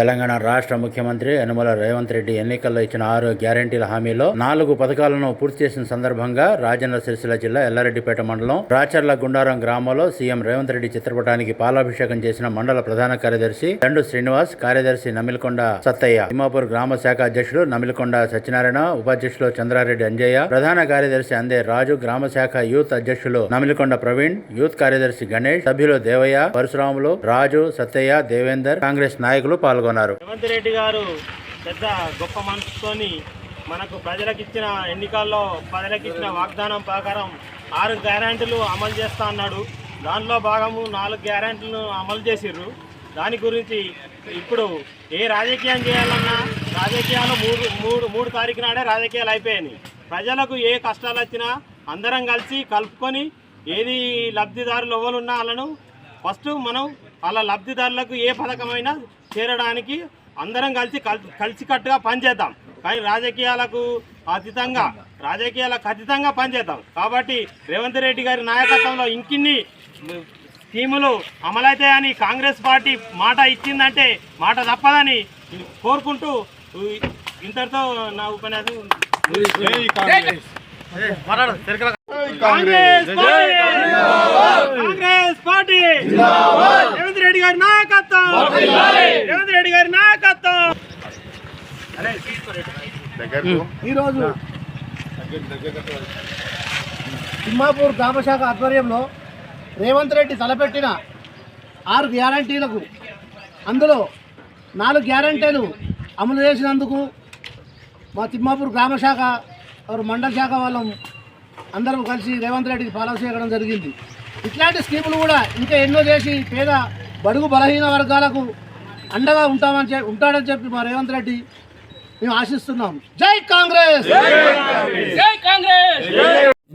తెలంగాణ రాష్ట్ర ముఖ్యమంత్రి యనమల రేవంత్ రెడ్డి ఎన్నికల్లో ఇచ్చిన ఆరు గ్యారంటీల హామీలో నాలుగు పథకాలను పూర్తి చేసిన సందర్భంగా రాజన్న సిరిసిల్ల జిల్లా ఎల్లారెడ్డిపేట మండలం రాచర్ల గుండారం గ్రామంలో సీఎం రేవంత్ రెడ్డి చిత్రపటానికి పాలాభిషేకం చేసిన మండల ప్రధాన కార్యదర్శి దండు శ్రీనివాస్ కార్యదర్శి నమిలకొండ సత్తయ్య తిమ్మాపూర్ గ్రామ శాఖ అధ్యక్షుడు నమిలకొండ సత్యనారాయణ ఉపాధ్యక్షులు చంద్రారెడ్డి అంజయ్య ప్రధాన కార్యదర్శి అందే రాజు గ్రామ శాఖ యూత్ అధ్యక్షులు నమిలకొండ ప్రవీణ్ యూత్ కార్యదర్శి గణేష్ సభ్యులు దేవయ్య పరశురాములు రాజు సత్తయ్య దేవేందర్ కాంగ్రెస్ నాయకులు పాల్గొన్నారు. రేవంత్ రెడ్డి గారు పెద్ద గొప్ప మనసుతోని మనకు ప్రజలకు ఇచ్చిన ఎన్నికల్లో ప్రజలకు ఇచ్చిన వాగ్దానం ప్రకారం ఆరు గ్యారంటీలు అమలు చేస్తా అన్నాడు. దానిలో భాగము నాలుగు గ్యారంటీలను అమలు చేసిర్రు. దాని గురించి ఇప్పుడు ఏ రాజకీయం చేయాలన్నా రాజకీయాలు మూడు మూడు మూడు తారీఖు నాడే రాజకీయాలు అయిపోయాయి ప్రజలకు ఏ కష్టాలు వచ్చినా అందరం కలిసి కలుపుకొని ఏది లబ్ధిదారులు ఎవరున్నా వాళ్ళను ఫస్ట్ మనం వాళ్ళ లబ్ధిదారులకు ఏ పథకమైనా చేరడానికి అందరం కలిసి కల్ కలిసికట్టుగా పనిచేద్దాం. కానీ రాజకీయాలకు అతీతంగా రాజకీయాలకు అతీతంగా పనిచేద్దాం. కాబట్టి రేవంత్ రెడ్డి గారి నాయకత్వంలో ఇంకిన్ని స్కీములు అమలవుతాయని కాంగ్రెస్ పార్టీ మాట ఇచ్చిందంటే మాట తప్పదని కోరుకుంటూ ఇంతటితో నా ఉపన్యాసం కాంగ్రెస్. పార్టీ! రెడ్డి గారి నాయకత్వం! రేవంత్ రెడ్డి గారి నాయకత్వం! ఈరోజు తిమ్మాపూర్ గ్రామశాఖ ఆధ్వర్యంలో రేవంత్ రెడ్డి తలపెట్టిన ఆరు గ్యారంటీలకు అందులో నాలుగు గ్యారంటీలు అమలు చేసినందుకు మా తిమ్మాపూర్ గ్రామశాఖ వారు మండల శాఖ వాళ్ళం అందరం కలిసి రేవంత్ రెడ్డికి పాలసీయడం జరిగింది. ఇట్లాంటి స్కీములు కూడా ఇంకా ఎన్నో చేసి పేద బడుగు బలహీన వర్గాలకు అండగా ఉంటామని చెప్పి ఉంటాడని చెప్పి మా రేవంత్ రెడ్డి మేము ఆశిస్తున్నాం. జై కాంగ్రెస్!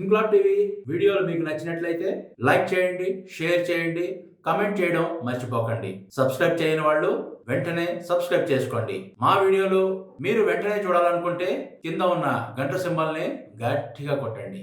ఇంక్లాబ్ టీవీ వీడియోలు మీకు నచ్చినట్లయితే లైక్ చేయండి షేర్ చేయండి కమెంట్ చేయడం మర్చిపోకండి. సబ్స్క్రైబ్ చేయని వాళ్ళు వెంటనే సబ్స్క్రైబ్ చేసుకోండి. మా వీడియోలు మీరు వెంటనే చూడాలనుకుంటే కింద ఉన్న గంట సింబల్ని గట్టిగా కొట్టండి.